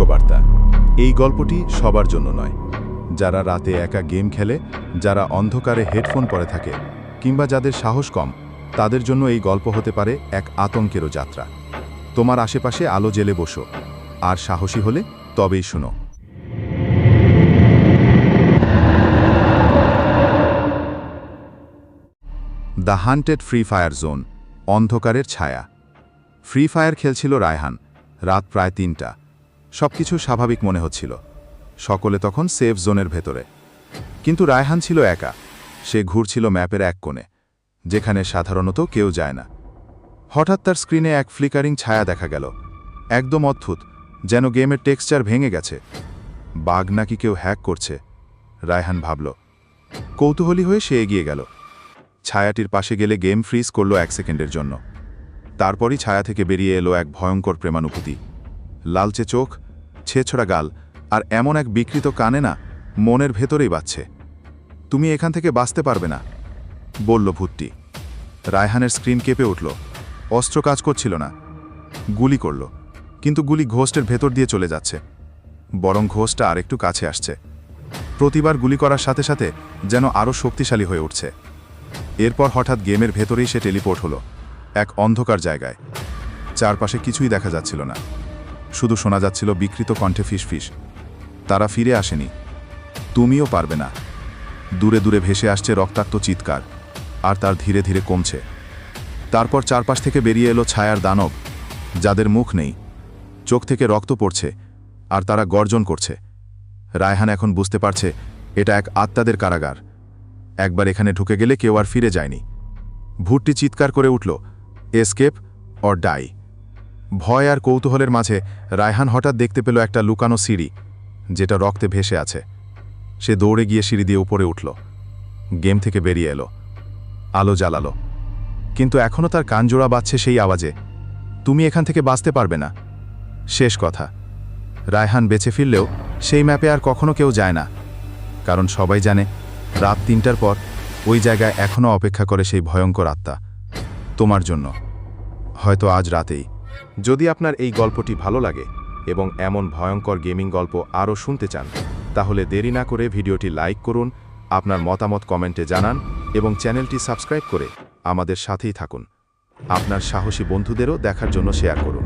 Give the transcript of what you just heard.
সতর্কবার্তা এই গল্পটি সবার জন্য নয়। যারা রাতে একা গেম খেলে, যারা অন্ধকারে হেডফোন পরে থাকে, কিংবা যাদের সাহস কম, তাদের জন্য এই গল্প হতে পারে এক আতঙ্কেরও যাত্রা। তোমার আশেপাশে আলো জেলে বসো। আর সাহসী হলে তবেই শুনো। The haunted Free Fire zone, অন্ধকারের ছায়া। ফ্রি ফায়ার খেলছিল রায়হান, রাত প্রায় তিনটা। সবকিছু স্বাভাবিক মনে হচ্ছিল। সকলে তখন সেফ জোনের ভেতরে। কিন্তু রায়হান ছিল একা। সে ঘুরছিল ম্যাপের এক কোণে, যেখানে সাধারণত কেউ যায় না। হঠাৎ তার স্ক্রিনে এক ফ্লিকারিং ছায়া দেখা গেল। একদম অদ্ভুত, যেন গেমের টেক্সচার ভেঙে গেছে। বাঘ নাকি কেউ হ্যাক করছে, রায়হান ভাবল। কৌতূহলী হয়ে সে এগিয়ে গেল। ছায়াটির পাশে গেলে গেম ফ্রিজ করল এক সেকেন্ডের জন্য। তারপরই ছায়া থেকে বেরিয়ে এলো এক ভয়ঙ্কর প্রেমানুভূতি। লালচে চোখ, ছেছড়া গাল আর এমন এক বিকৃত কানে না মনের ভেতরেই বাচ্ছে তুমি এখান থেকে বাঁচতে পারবে না, বলল ভূতটি। রায়হানের স্ক্রিন কেঁপে উঠল। অস্ত্র কাজ করছিল না। গুলি করল, কিন্তু গুলি ঘোস্টের ভেতর দিয়ে চলে যাচ্ছে। বরং ঘোষটা আরেকটু কাছে আসছে। প্রতিবার গুলি করার সাথে সাথে যেন আরও শক্তিশালী হয়ে উঠছে। এরপর হঠাৎ গেমের ভেতরেই সে টেলিপোর্ট হলো, এক অন্ধকার জায়গায়। চারপাশে কিছুই দেখা যাচ্ছিল না। শুধু শোনা যাচ্ছিল বিকৃত কণ্ঠে ফিসফিস। তারা ফিরে আসেনি। তুমিও পারবে না। দূরে দূরে ভেসে আসছে রক্তাক্ত চিৎকার, আর তার ধীরে ধীরে কমছে। তারপর চারপাশ থেকে বেরিয়ে এলো ছায়ার দানব, যাদের মুখ নেই। চোখ থেকে রক্ত পড়ছে, আর তারা গর্জন করছে। রায়হান এখন বুঝতে পারছে, এটা এক আত্মাদের কারাগার। একবার এখানে ঢুকে গেলে কেউ আর ফিরে যায়নি। ভুটটি চিৎকার করে উঠল এসকেপ অর ডাই ভয় আর কৌতূহলের মাঝে রায়হান হঠাৎ দেখতে পেল একটা লুকানো সিঁড়ি, যেটা রক্তে ভেসে আছে। সে দৌড়ে গিয়ে সিঁড়ি দিয়ে উপরে উঠল। গেম থেকে বেরিয়ে এলো। আলো জ্বালালো। কিন্তু এখনও তার কানজোড়া বাজছে সেই আওয়াজে। তুমি এখান থেকে বাঁচতে পারবে না। শেষ কথা। রায়হান বেঁচে ফিরলেও সেই ম্যাপে আর কখনো কেউ যায় না। কারণ সবাই জানে, রাত তিনটার পর ওই জায়গায় এখনও অপেক্ষা করে সেই ভয়ঙ্কর আত্মা। তোমার জন্য। হয়তো আজ রাতেই। যদি আপনার এই গল্পটি ভালো লাগে এবং এমন ভয়ঙ্কর গেমিং গল্প আরও শুনতে চান, তাহলে দেরি না করে ভিডিওটি লাইক করুন, আপনার মতামত কমেন্টে জানান এবং চ্যানেলটি সাবস্ক্রাইব করে আমাদের সাথেই থাকুন। আপনার সাহসী বন্ধুদেরও দেখার জন্য শেয়ার করুন।